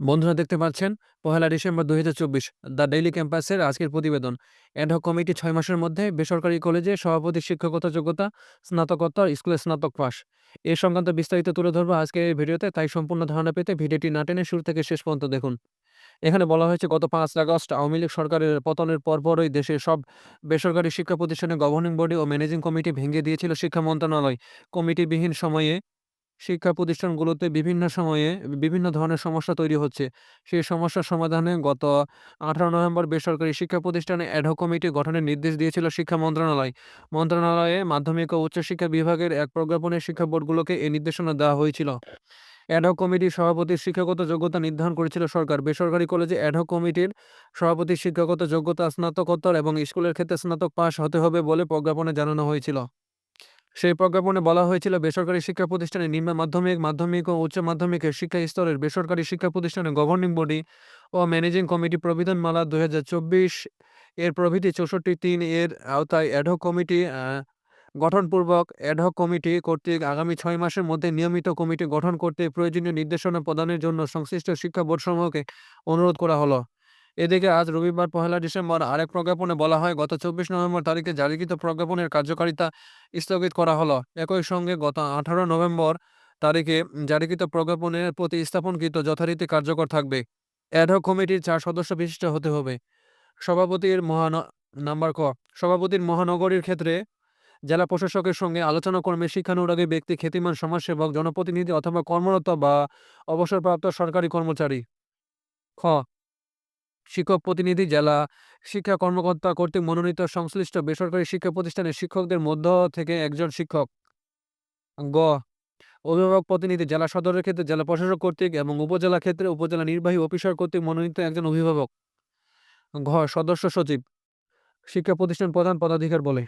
বন্ধুরা দেখতে পাচ্ছেন, পহেলা ডিসেম্বর দুই হাজার চব্বিশ, দ্য ডেইলি ক্যাম্পাসের আজকের প্রতিবেদন। অ্যাডহক কমিটি ছয় মাসের মধ্যে বেসরকারি কলেজে সভাপতি শিক্ষকতা যোগ্যতা, স্নাতকোত্তর স্কুলে স্নাতক পাস এ সংক্রান্ত বিস্তারিত তুলে ধরবো আজকের এই ভিডিওতে, তাই সম্পূর্ণ ধারণা পেতে ভিডিওটি না টেনে শুরু থেকে শেষ পর্যন্ত দেখুন। এখানে বলা হয়েছে, গত পাঁচ আগস্ট আওয়ামী লীগ সরকারের পতনের পরপরই দেশের সব বেসরকারি শিক্ষা প্রতিষ্ঠানের গভর্নিং বডি ও ম্যানেজিং কমিটি ভেঙে দিয়েছিল শিক্ষা মন্ত্রণালয়। কমিটিবিহীন সময়ে শিক্ষা প্রতিষ্ঠানগুলোতে বিভিন্ন সময়ে বিভিন্ন ধরনের সমস্যা তৈরি হচ্ছে। সেই সমস্যার সমাধানে গত আঠারো নভেম্বর বেসরকারি শিক্ষা প্রতিষ্ঠানে অ্যাডহক কমিটি গঠনের নির্দেশ দিয়েছিল শিক্ষা মন্ত্রণালয়। মন্ত্রণালয়ে মাধ্যমিক ও উচ্চশিক্ষা বিভাগের এক প্রজ্ঞাপনে শিক্ষা বোর্ডগুলোকে এই নির্দেশনা দেওয়া হয়েছিল। অ্যাডহক কমিটির সভাপতির শিক্ষাগত যোগ্যতা নির্ধারণ করেছিল সরকার। বেসরকারি কলেজে অ্যাডহক কমিটির সভাপতির শিক্ষাগত যোগ্যতা স্নাতকোত্তর এবং স্কুলের ক্ষেত্রে স্নাতক পাশ হতে হবে বলে প্রজ্ঞাপনে জানানো হয়েছিল। সেই প্রজ্ঞাপনে বলা হয়েছিল, বেসরকারি শিক্ষা প্রতিষ্ঠানে নিম্ন মাধ্যমিক মাধ্যমিক ও উচ্চ মাধ্যমিকের শিক্ষা স্তরের বেসরকারি শিক্ষা প্রতিষ্ঠানে গভর্নিং বডি ও ম্যানেজিং কমিটি প্রবিধানমালা দুই হাজার চব্বিশ এর প্রভৃতি চৌষট্টি তিন এর আওতায় অ্যাডহক কমিটি গঠনপূর্বক অ্যাডহক কমিটি কর্তৃক আগামী ছয় মাসের মধ্যে নিয়মিত কমিটি গঠন করতে প্রয়োজনীয় নির্দেশনা প্রদানের জন্য সংশ্লিষ্ট শিক্ষা বোর্ড সমূহকে অনুরোধ করা হলো। এদিকে আজ রবিবার পহেলা ডিসেম্বর আরেক প্রজ্ঞাপনে বলা হয়, গত চব্বিশ নভেম্বর তারিখে জারিকৃত প্রজ্ঞাপনের কার্যকারিতা স্থগিত করা হলো। একই সঙ্গে গত আঠারো নভেম্বর তারিখে জারিকৃত প্রজ্ঞাপনের প্রতি স্থাপনকৃত যথারীতি কার্যকর থাকবে। অ্যাডহক কমিটির চার সদস্য বিশিষ্ট হতে হবে। সভাপতির মহান, নাম্বার ক, সভাপতির মহানগরীর ক্ষেত্রে জেলা প্রশাসকের সঙ্গে আলোচনা কর্মে শিক্ষানুরাগী ব্যক্তি, খ্যাতিমান সমাজসেবক, জনপ্রতিনিধি অথবা কর্মরত বা অবসরপ্রাপ্ত সরকারি কর্মচারী। খ শিক্ষক প্রতিনিধি জেলা শিক্ষা কর্মকর্তা কর্তৃক মনোনীত সংশ্লিষ্ট বেসরকারি শিক্ষা প্রতিষ্ঠানের শিক্ষকদের মধ্য থেকে একজন শিক্ষক। গ, অভিভাবক প্রতিনিধি জেলা সদরের ক্ষেত্রে জেলা প্রশাসক কর্তৃক এবং উপজেলা ক্ষেত্রে উপজেলা নির্বাহী অফিসার কর্তৃক মনোনীত একজন অভিভাবক। ঘ, সদস্য সচিব। শিক্ষা প্রতিষ্ঠান প্রধান পদাধিকার বলে।